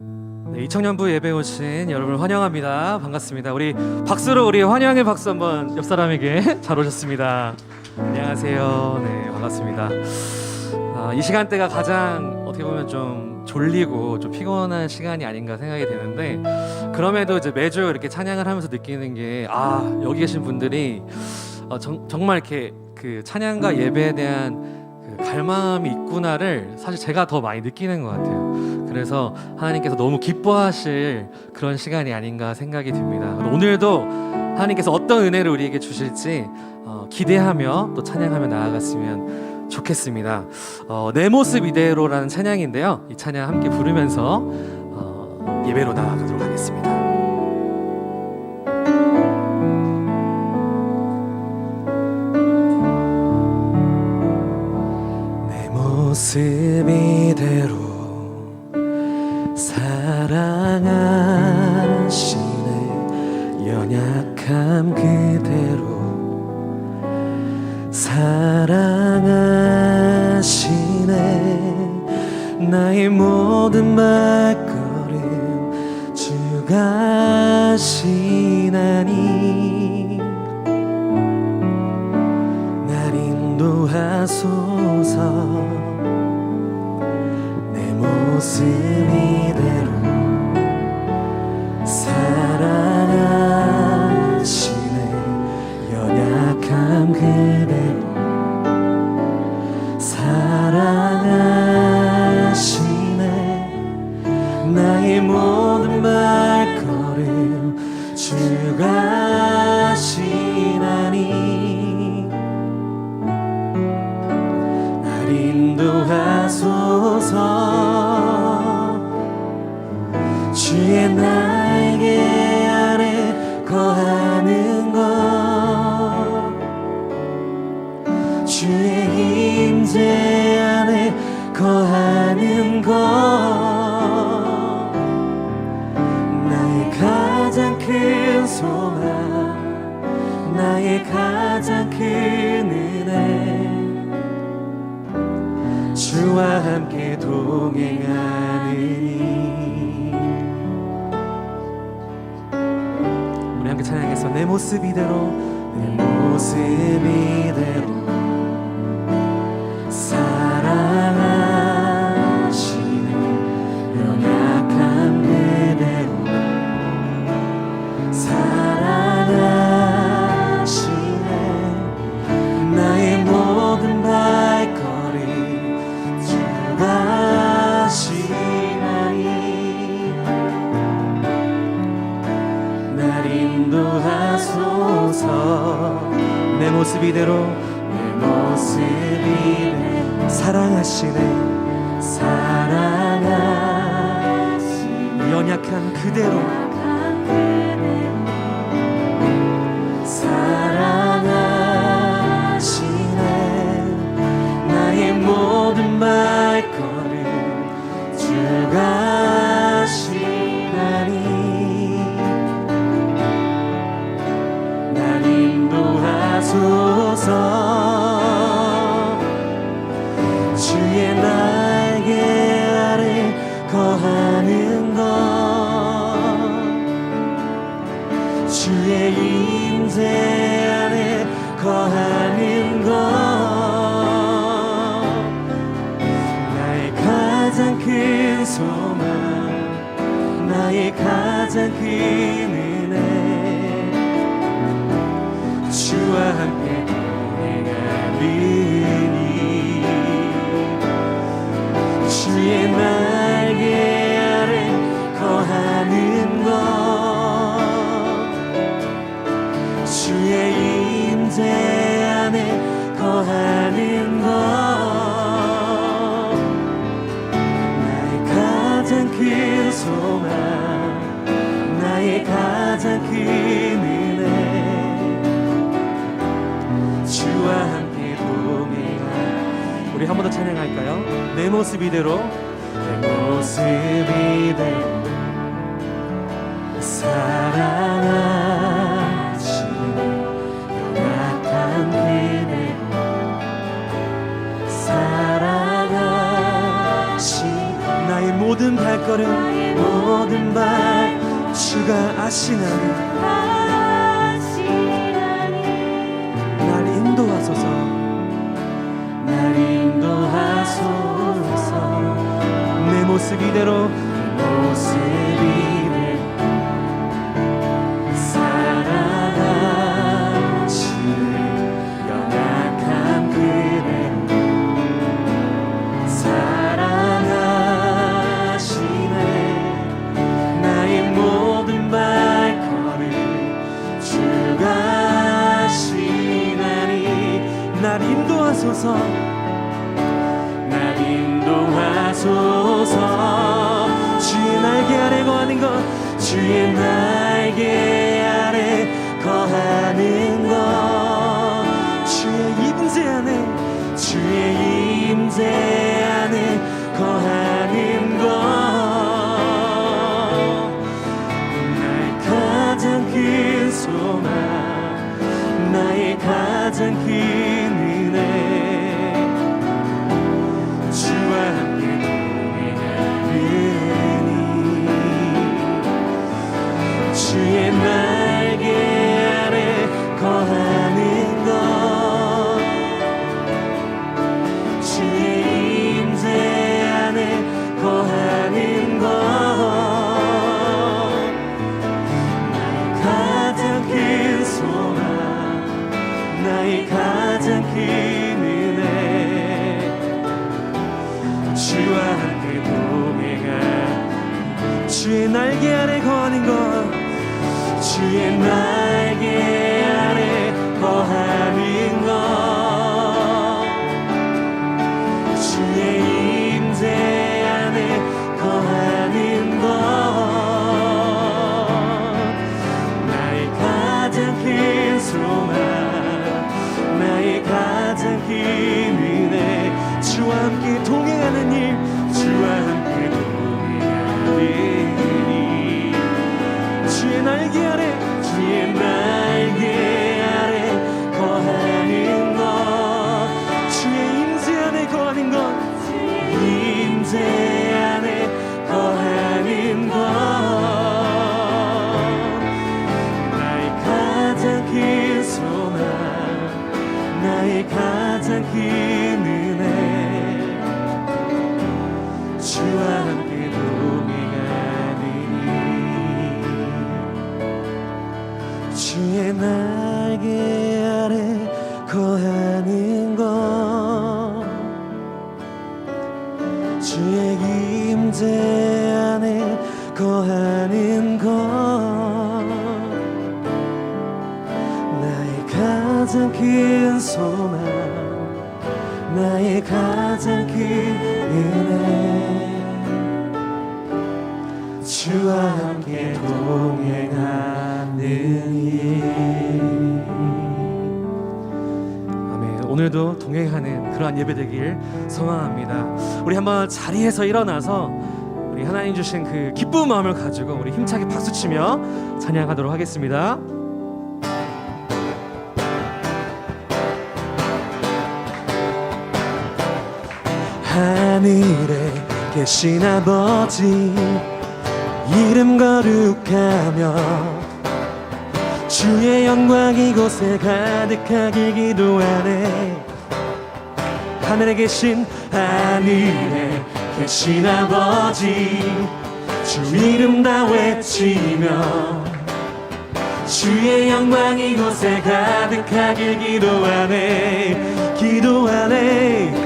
네, 이청년부 예배 오신 여러분 환영합니다. 반갑습니다. 우리 박수로 우리 환영의 박수 한번 옆 사람에게 잘 오셨습니다. 안녕하세요. 네, 반갑습니다. 아, 이 시간대가 가장 어떻게 보면 좀 졸리고 좀 피곤한 시간이 아닌가 생각이 되는데 그럼에도 이제 매주 이렇게 찬양을 하면서 느끼는 게 아 여기 계신 분들이 어, 정, 정말 이렇게 그 찬양과 예배에 대한 그 갈망이 있구나를 사실 제가 더 많이 느끼는 것 같아요. 그래서 하나님께서 너무 기뻐하실 그런 시간이 아닌가 생각이 듭니다. 오늘도 하나님께서 어떤 은혜를 우리에게 주실지 어, 기대하며 또 찬양하며 나아갔으면 좋겠습니다. 어, 내 모습 이대로라는 찬양인데요. 이 찬양 함께 부르면서 어, 예배로 나아가도록 하겠습니다. 내 모습 이대로 사랑하시네 연약함 그대로 사랑하시네 나의 모든 발걸음 주가 하시나니 날 인도하소서 내 모습 주와 함께 동행하느니. 우리 함께 찬양해서 내 모습 이대로 내 모습 이대로 날 인도하소서. 내 모습 이대로 내 모습 이대로 사랑하시네. 사랑하시네. 연약한 그대로 인도하소서 주의 날개 아래 거하는 것 주의 임재 안에 거하는 것 나의 가장 큰 소망 나의 가장 큰 은혜 주와 함께 모습 이대로. 내 모습 이대로 사랑하시는 연약한 그대로 사랑하시 나의 모든 모든 발걸음 모든 발 주가 아시나니 모습 이대로 내 모습 이대로 사랑하시는 연약한 그대로 사랑하시네. 나의 모든 발걸음 주가 하시나니 날 인도하소서 주의 날 주의 임 가장 큰 소망 나의 가장 큰 은혜 주와 함께 동행하느니. 오늘도 동행하는 그러한 예배 되길 소망합니다. 우리 한번 자리에서 일어나서 우리 하나님 주신 그 기쁜 마음을 가지고 우리 힘차게 박수치며 찬양하도록 하겠습니다. 하늘에 계신 아버지 이름 거룩하며 주의 영광 이곳에 가득하길 기도하네. 하늘에 계신 하늘에 계신 아버지 주 이름 다 외치며 주의 영광 이곳에 가득하길 기도하네. 기도하네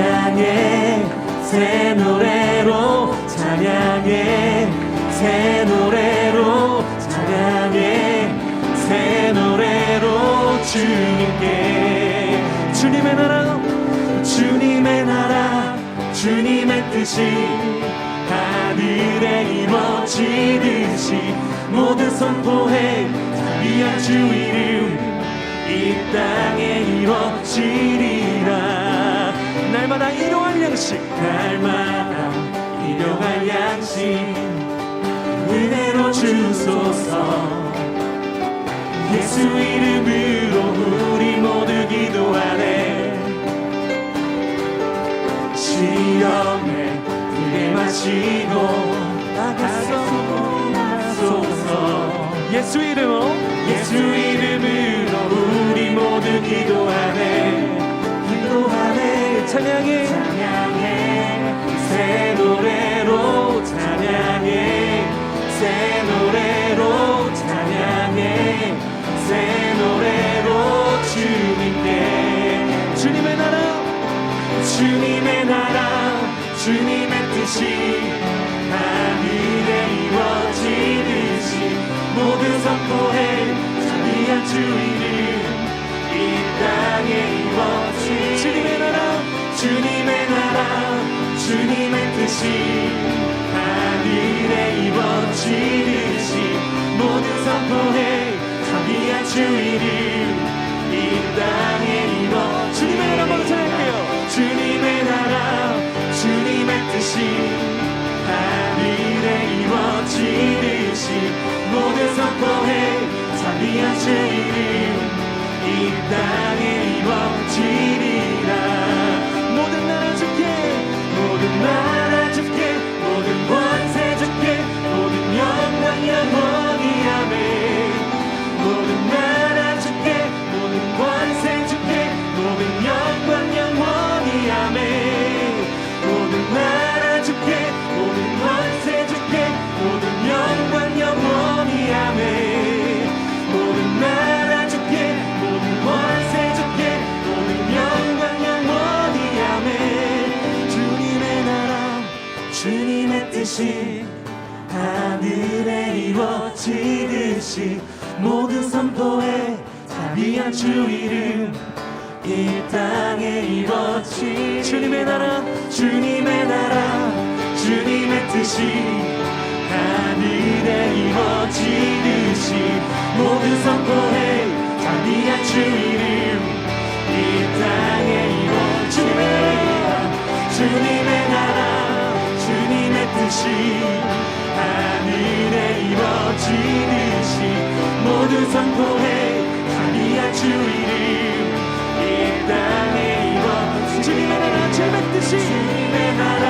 찬양해 새 노래로 찬양해 새 노래로 찬양해 새 노래로 주님께. 주님의 나라 주님의 나라 주님의 뜻이 하늘에 이루어지듯이 모두 선포해 위한 주 이름 이 땅에 이루어지리라 날마다 일용할 양식. 날마다 일용할 양식. 은혜로 주소서. 예수 이름으로 우리 모두 기도하네. 시험에 불에만 하시고 하소서. 예수 이름으로? 예수 이름으로 우리 모두 기도하네 찬양해. 새 노래로 찬양해. 새 노래로 찬양해. 새 노래로 주님께. 주님의 나라 주님의 나라 주님의 뜻이 하늘에 이루어지듯이 모두 선포해 뜻이 하늘에 이루어지듯이 모두 선포해 자비한 주 이름 이 땅에 이루어 주님의 나라 한번 주님의 나라 주님의 뜻이 하늘에 이루어지듯이 모두 선포해 자비한 주 이름 이 땅에 이루어지리라. 모든 나라 주께 모든 나라 선포에 자비한 주 이름 이 땅에 이루어지 주님의 나라 주님의 나라 주님의 뜻이 하늘에 이루어지듯이 모든 선포해 자비한 주 이름 이 땅에 이루어 주님의 나라 주님의 나라 주님의 뜻이 하늘에 이루어 지듯이 모두 선포해 자비한 주 이름 이 땅에 이루어 주님의 나라 뜻이 주님의 나라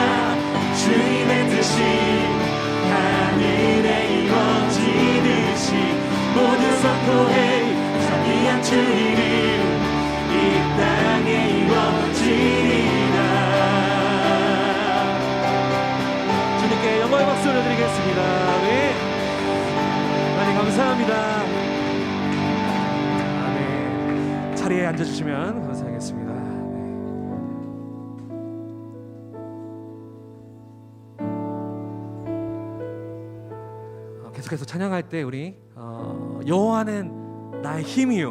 계속해서 찬양할 때 우리 어, 여호와는 나의 힘이요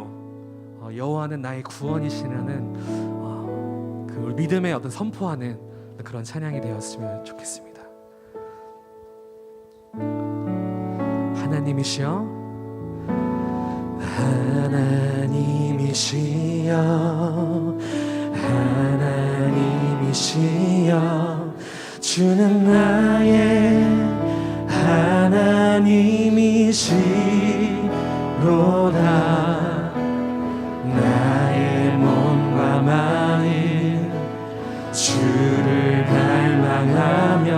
어, 여호와는 나의 구원이시라는 어, 그 믿음의 어떤 선포하는 그런 찬양이 되었으면 좋겠습니다. 하나님이시여 하나님이시여 하나님이시여 주는 나의 하나님이시로다. 나의 몸과 마음 주를 갈망하며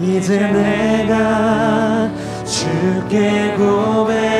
이제 내가 주께 고백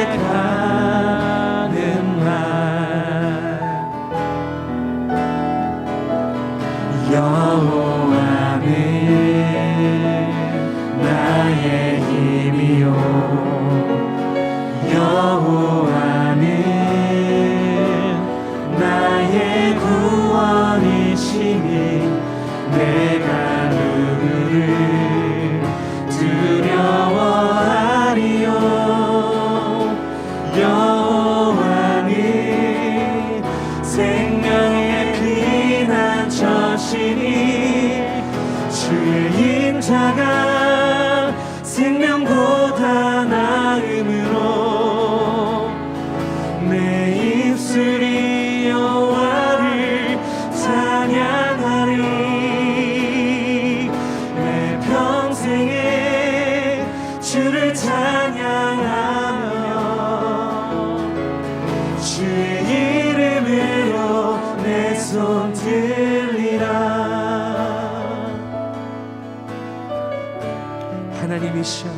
하나님이시여.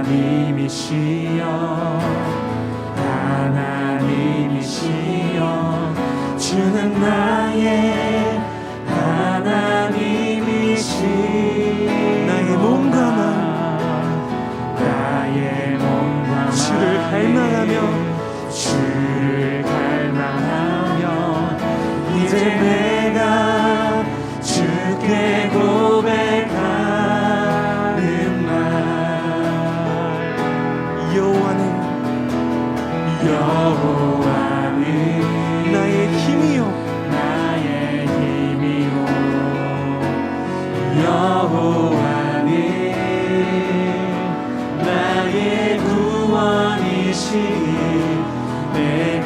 하나님이시여. 하나님이시여. 주는 나의 하나님이시 나의 몸과 마음 나의 몸과 마음 주를 갈망하며 여호와는 여호와는 나의 힘이요. 나의 힘이요. 여호와는 나의 구원이시니 내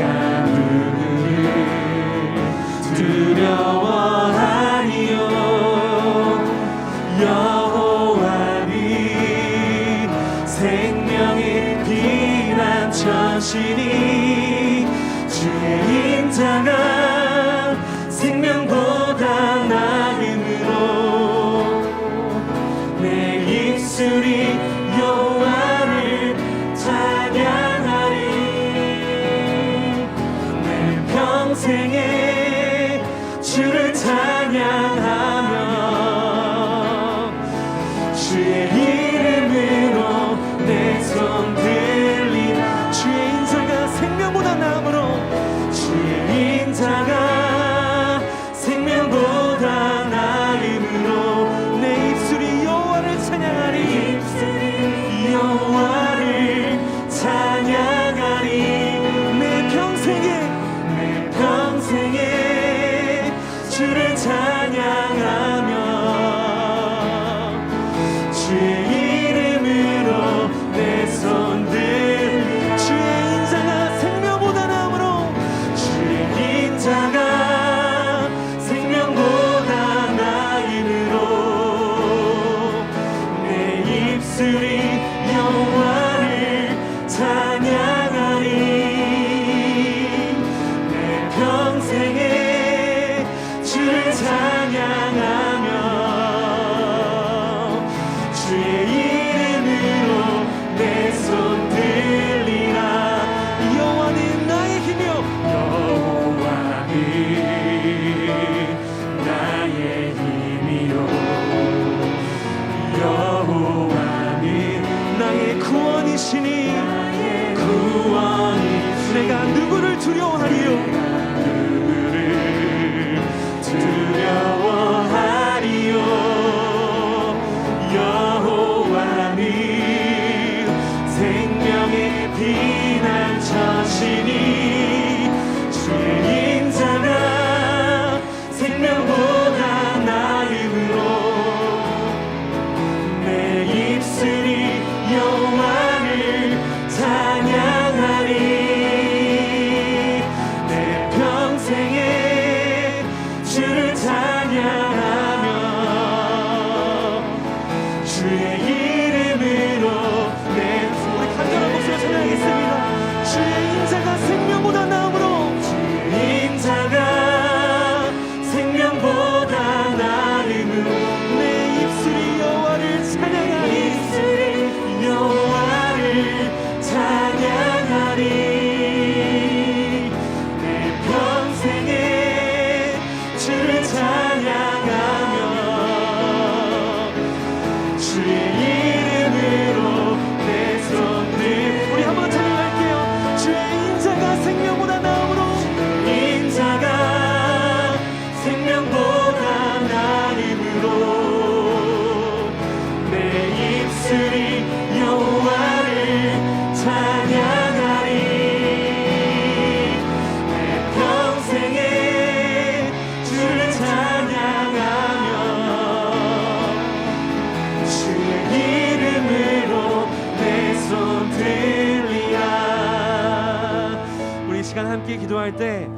함께 기도할 때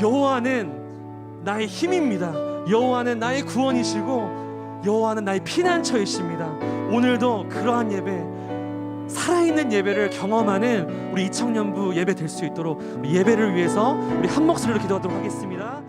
여호와는 나의 힘입니다. 여호와는 나의 구원이시고 여호와는 나의 피난처이십니다. 오늘도 그러한 예배 살아있는 예배를 경험하는 우리 이청년부 예배 될 수 있도록 예배를 위해서 우리 한 목소리로 기도하도록 하겠습니다.